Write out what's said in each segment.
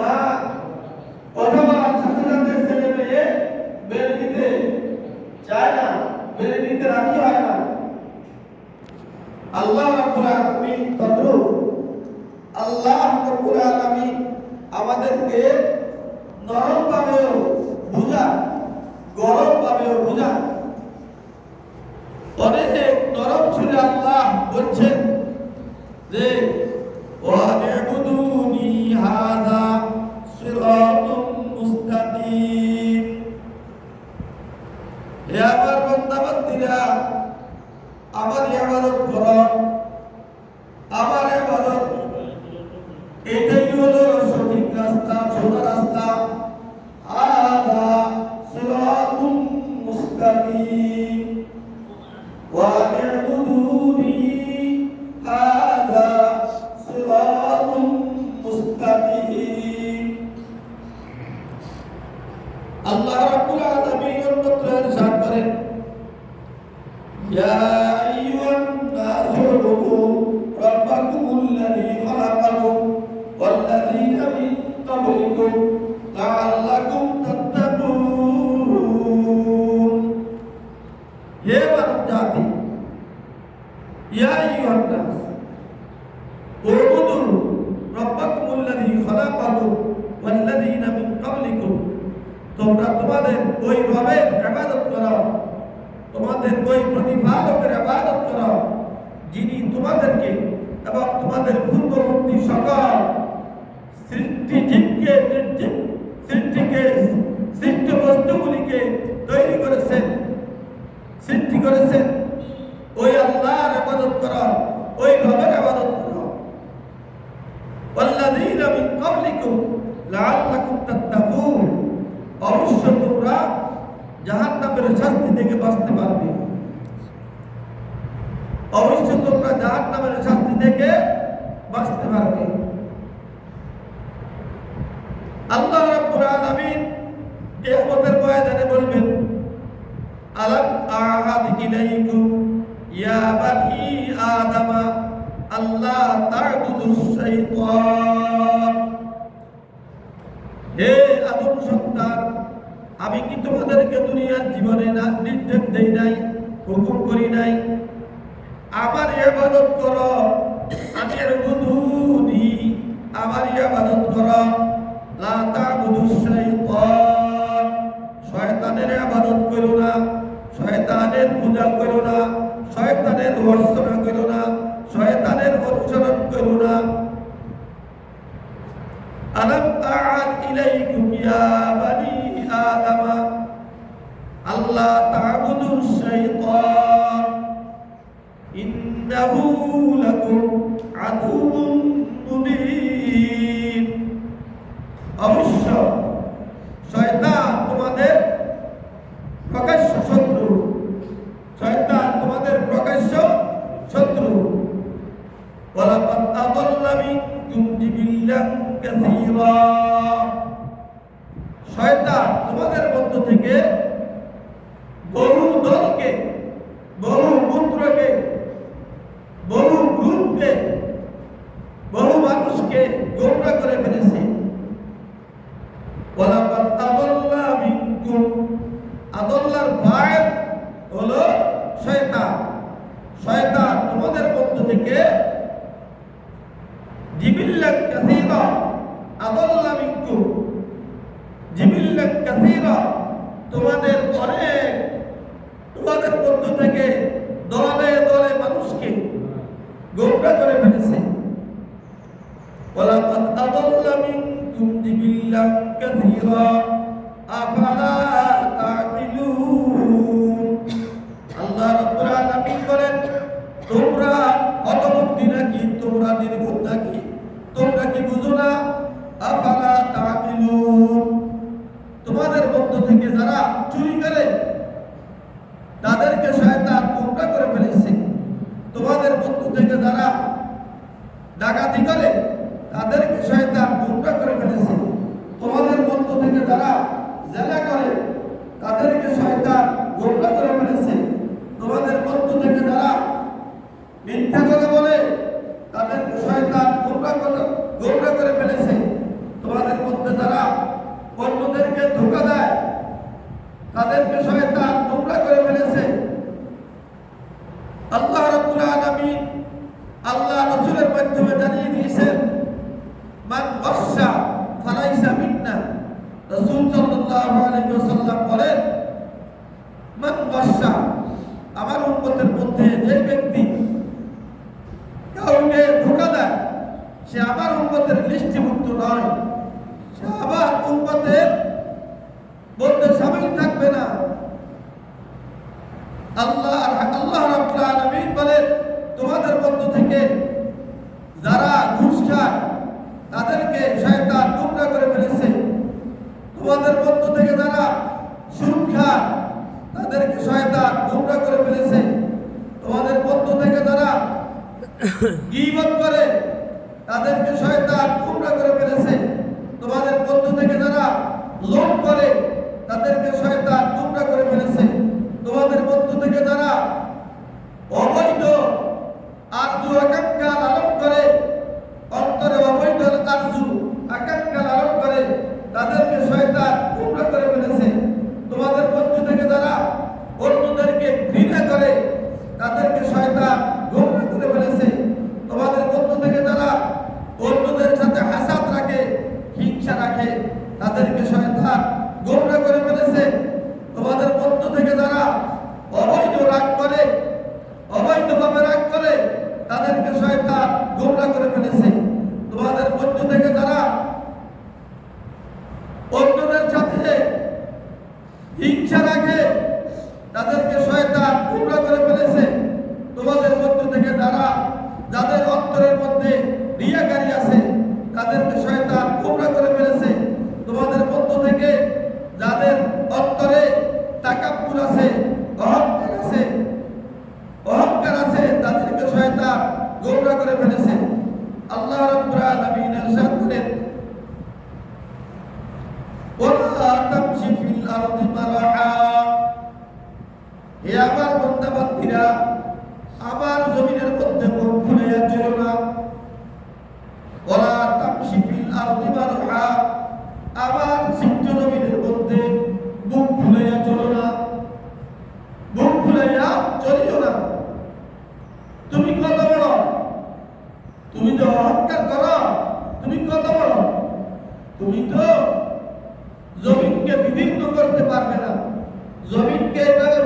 মা আল্লাহ রাব্বুল আলামিন অন্যত্র ইরশাদ করেন। ইয়া Siz gidip gelin. আল্লাহ রাব্বুল আলামিন কিয়ামতের ময়দানে বলবেন, আলাম আহাদ ইলাইকুম ইয়া বানি আদামা, আল্লাহ তা'বুদুস শাইতান। হে আদম সন্তান, আমি কি তোমাদেরকে দুনিয়ার জীবনে না নির্দেশ দেই নাই, হুকুম করি নাই? আমার ইবাদত করো আমি বুধুনি আমার ইবাদত করো। শয়তানের আবাদত না। শয়তানের পূজা করো তোমাদের মধ্য থেকে বহু দলকে, বহু পুত্রকে, বহু গ্রুপকে, বহু মানুষকে গোমরা করে ফেলেছে। আদাল্লার ফাইল হলো শয়তান। শয়তান তোমাদের মধ্য থেকে জিবিল্লান কাসীরা আদাল্লা মিনকুম জিবিল্লান কাসীরা তোমাদের অনেক তোমাদের মধ্য থেকে দলে দলে মানুষকে গোমরা করে ফেলেছে ولقد أضل منكم جبلا كثيرا أفلا তাদেরকে শয়তান গুমরা করে ফেলেছে। তোমাদের মধ্য থেকে যারা জেলা করে, তাদেরকে শয়তান গুমরা করে ফেলেছে। তোমাদের মধ্য থেকে যারা মিথ্যা কথা বলে, তাদেরকে শয়তান গুমরা করে গুমরা করে ফেলেছে। তোমাদের মধ্যে যারা অন্যদেরকে ধোকা দেয়, তাদেরকে শয়তান উম্মতের দৃষ্টিভুক্ত নয় সে আবার উম্মতের মধ্যে সামিল থাকবে না। আল্লাহ আল্লাহ রাব্বুল আলামিন বলেন, তোমাদের মধ্য থেকে যারা ঘুষ খায়, তাদেরকে শয়তান টুকরা করে ফেলেছে। তোমাদের মধ্য থেকে যারা সুদ খায়, তাদেরকে শয়তান টুকরা করে ফেলেছে। তোমাদের মধ্য থেকে যারা গীবত করে তাদেরকে শয়তান টুকরা করে ফেলেছে। তোমাদের বন্ধু থেকে যারা লোভ করে, তাদেরকে শয়তান টুকরা করে ফেলেছে। তোমাদের বন্ধু থেকে যারা গোমরা করে ফেলেছে। আল্লাহ রাব্বুল আলামিন ইরশাদ করেন ওয়ালা তামশি ফিল আরদি হে আমার বান্দা বান্দীরা আমার জমিনের মধ্যে মুখ ফুলাইয়া চলো না। করতে পারবে না। জমিনকে এভাবে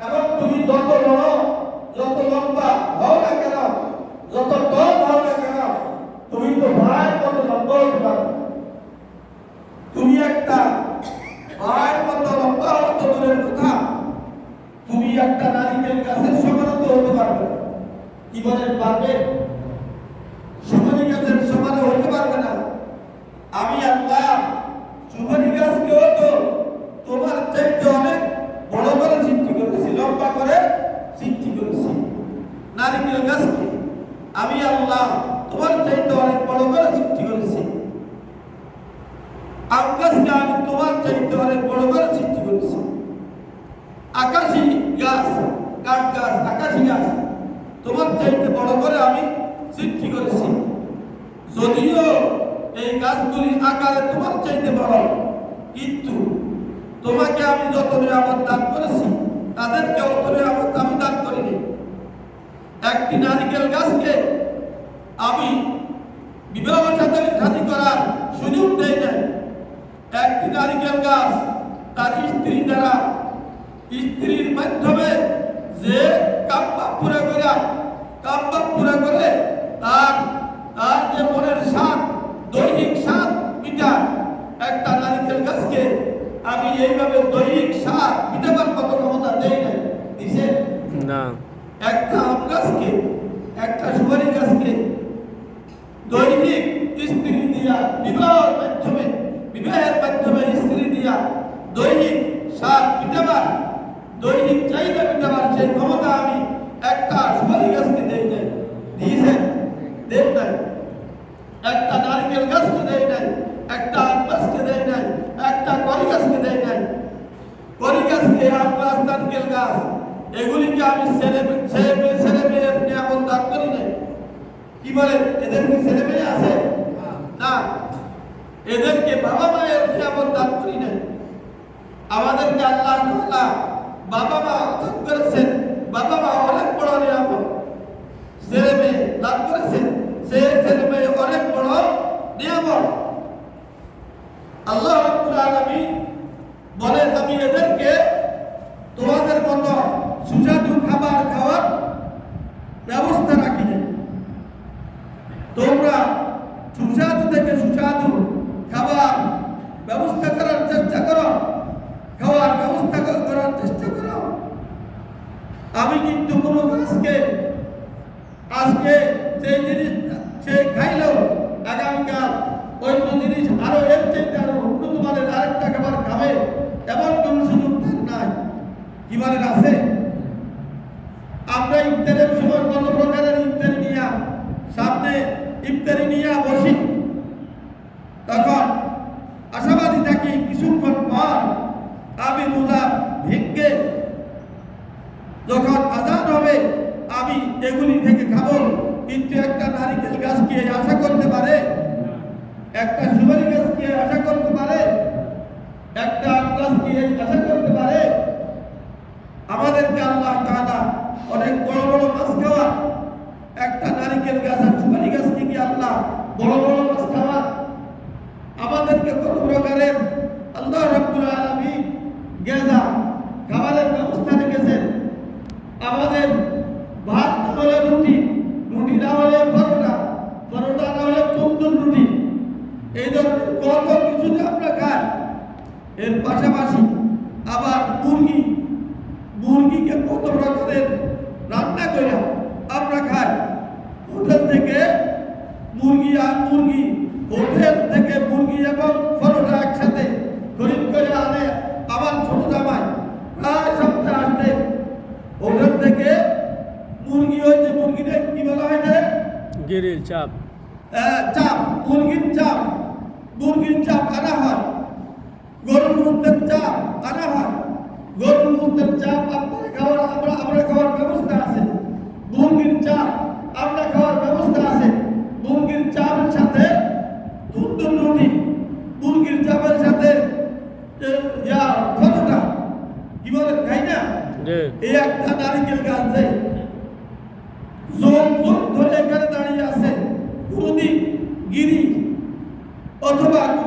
এবং তুমি যত বড় নারিকেল গাছকে আমি আল্লাহ তোমার চাইতে অনেক বড় করে সৃষ্টি করেছি। আম আমি তোমার চাইতে অনেক বড় করে সৃষ্টি করেছি। আকাশি গাছ, কাঠ গাছ, আকাশি গাছ, তোমার চাইতে বড় করে আমি সৃষ্টি করেছি। যদিও এই গাছগুলি আকারে তোমার চাইতে বড়, কিন্তু তোমাকে আমি যত নিরাপদ দান করেছি, তাদেরকে অত নিরাপদ আমি দান করিনি। একটি নারিকেল গাছকে আমি বিবাহ সাথে করার সুযোগ দেয় নাই। একটি নারিকেল গাছ তার স্ত্রী দ্বারা স্ত্রীর মাধ্যমে যে কাপ্পা পুরে করে কাপ্পা পুরে করে তার তার যে মনের স্বাদ, দৈহিক স্বাদ মিটায় একটা নারিকেল গাছকে আমি এইভাবে দৈহিক স্বাদ মিটাবার কত ক্ষমতা দেই নাই। দিছে না। একটা আম গাছকে, একটা সুপারি গাছকে দৈনিক স্ত্রী দিয়া, বিবাহের মাধ্যমে বিবাহের মাধ্যমে স্ত্রী দিয়া দৈনিক সাত মিটাবার দৈনিক চাহিদা মিটাবার সেই ক্ষমতা আমি একটা সুপারি গাছকে দেই নাই দিয়েছে দেন নাই। একটা নারকেল গাছকে দেই নাই, একটা আম গাছকে দেই নাই, একটা করি গাছকে দেই নাই। করি গাছকে আম গাছ, নারকেল গাছ। এগুলিকে আমি ছেলে ছেলে মেয়ে ছেলে মেয়ের নিয়ামত দান করি নাই। কি বলে? এদের কি ছেলে মেয়ে আছে? না। এদেরকে বাবা মায়ের নিয়ামত দান করি নাই। আমাদেরকে আল্লাহ তাআলা বাবা মা দান করেছেন। বাবা মা অনেক বড় নিয়ামত। ছেলে মেয়ে দান করেছেন। সে ছেলে মেয়ে অনেক বড় নিয়ামত। আল্লাহ রাব্বুল আলামিন বলেন, আমি এদেরকে তোমাদের মতো সুস্বাদু খাবার খাওয়ার ব্যবস্থা রাখি নাই তোমরা সুস্বাদু থেকে সুস্বাদু খাবার ব্যবস্থা করার চেষ্টা করো খাওয়ার ব্যবস্থা কর- করার চেষ্টা করো আমি কিন্তু কোনো গাছকে আজকে যে জিনিস সে খাইলো আগামীকাল অন্য জিনিস আরও এর চাইতে আরও উন্নত মানের আরেকটা খাবার খাবে এমন কোনো সুযোগ তার নাই কি মানের আছে? আমরা ইফতারের সময় কত প্রকারের ইফতারি নিয়া সামনে ইফতারি নিয়া বসি তখন আশাবাদী থাকি কিছুক্ষণ পর আমি রোজা ভেঙ্গে যখন আজান হবে আমি এগুলি থেকে খাব কিন্তু একটা নারিকেল গাছ কি এই আশা করতে পারে একটা সুপারি গাছ কি এই আশা করতে পারে একটা আম গাছ কি এই আশা করতে পারে আমাদেরকে আল্লাহ তাআলা অনেক বড় বড় মাছ খাওয়া একটা নারিকেল গাছ আর সুপারি গাছ থেকে আল্লাহ বড় বড় মাছ খাওয়া আমাদেরকে কত প্রকারের আল্লাহ রাব্বুল আলামিন গেজা খাবারের ব্যবস্থা রেখেছেন আমাদের ভাত না হলে রুটি রুটি না হলে পরোটা পরোটা না হলে তন্দুর রুটি এই ধরনের কত কিছু যে আমরা খাই এর পাশাপাশি আবার মুরগি মুরগিকে কত রকমের রান্না করে আমরা খাই হোটেল থেকে মুরগি আর মুরগি হোটেল থেকে মুরগি এবং পরোটা একসাথে খরিদ করে আনে আবার ছোট জামাই প্রায় সপ্তাহে আসতে হোটেল থেকে মুরগি ওই যে মুরগিটা কি বলা হয় যে গিরিল চাপ। চাপ মুরগির চাপ মুরগির চাপ আনা হয়? গরুর মুদ্রের চাপ আনা হয়? গরুর মুদ্রের চাপ আপনারা খাওয়ার আমরা আমরা খাওয়ার ব্যবস্থা আছে। মুরগির চাপ আমরা খাওয়ার ব্যবস্থা আছে। মুরগির চাপের সাথে তন্দুর রুটি। মুরগির চাপের সাথে ইয়া ফটোটা কি বলে খাই না? এই একটা নারিকেল গাছ outro barco.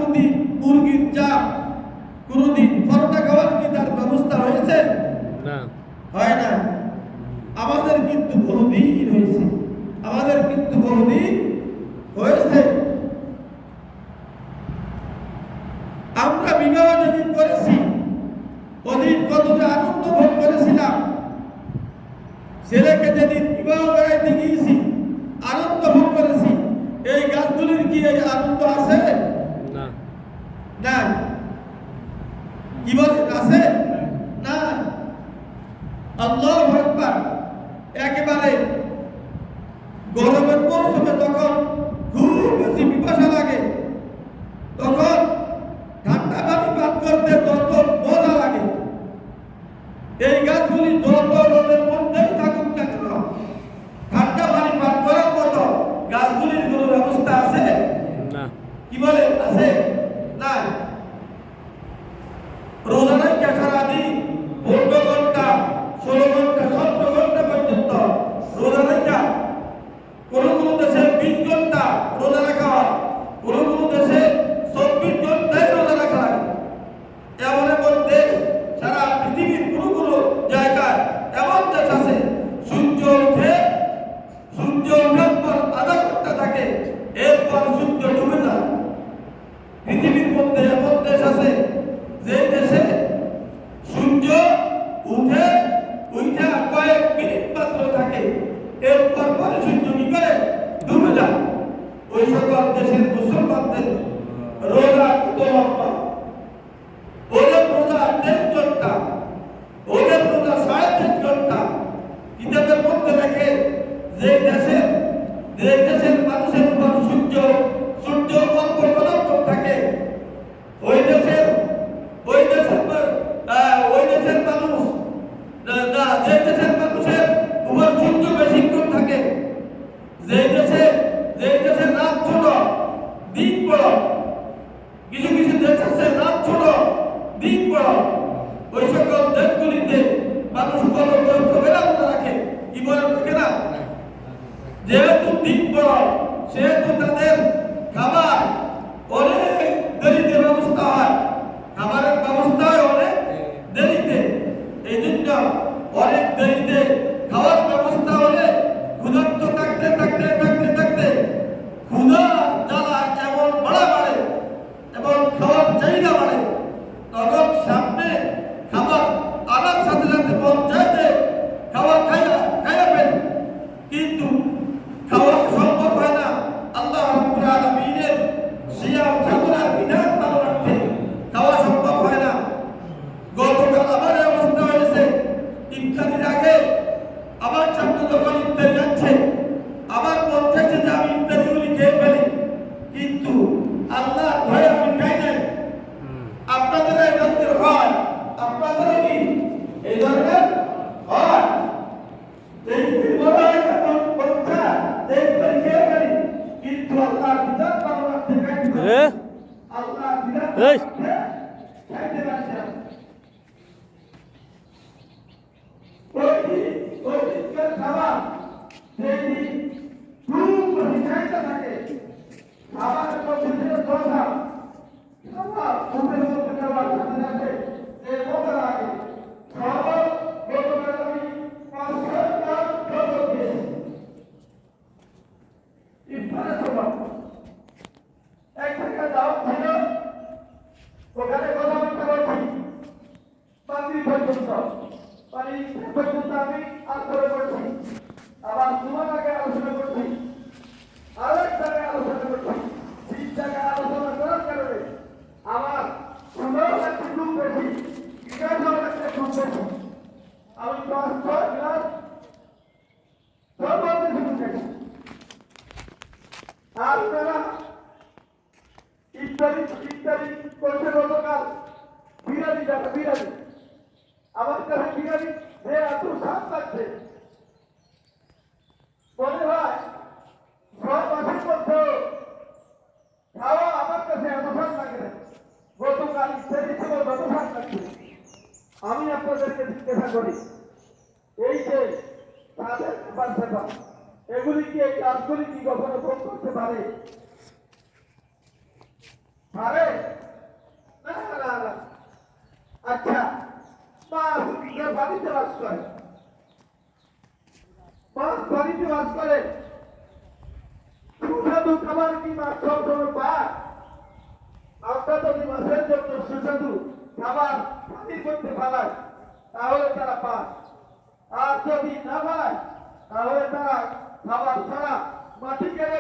কি বলেন আছে না আল্লাহ আকবার। চলেছে ইমরান থাকে না? যেহেতু দিন বড় সেহেতু তাদের খাবার অনেক দরিদ্রের ব্যবস্থা হয়। খাবার సమాజంలో దోష సమాజంలో ব্যবসা করি এই যে তাদের সেবা সেবা এগুলি এই কাজগুলি কি কখনো ভোগ করতে পারে? পারে? আচ্ছা মাছ বাড়িতে বাস করে। মাছ বাড়িতে বাস করে। সুস্বাদু খাবার কি মাছ সবসময় পায়? আমরা তো মাছের জন্য সুস্বাদু খাবার পানির মধ্যে ফালায় তাহলে তারা পাস। আর যদি না পায় তাহলে তারা খাবার ছাড়া মাটি কেড়ে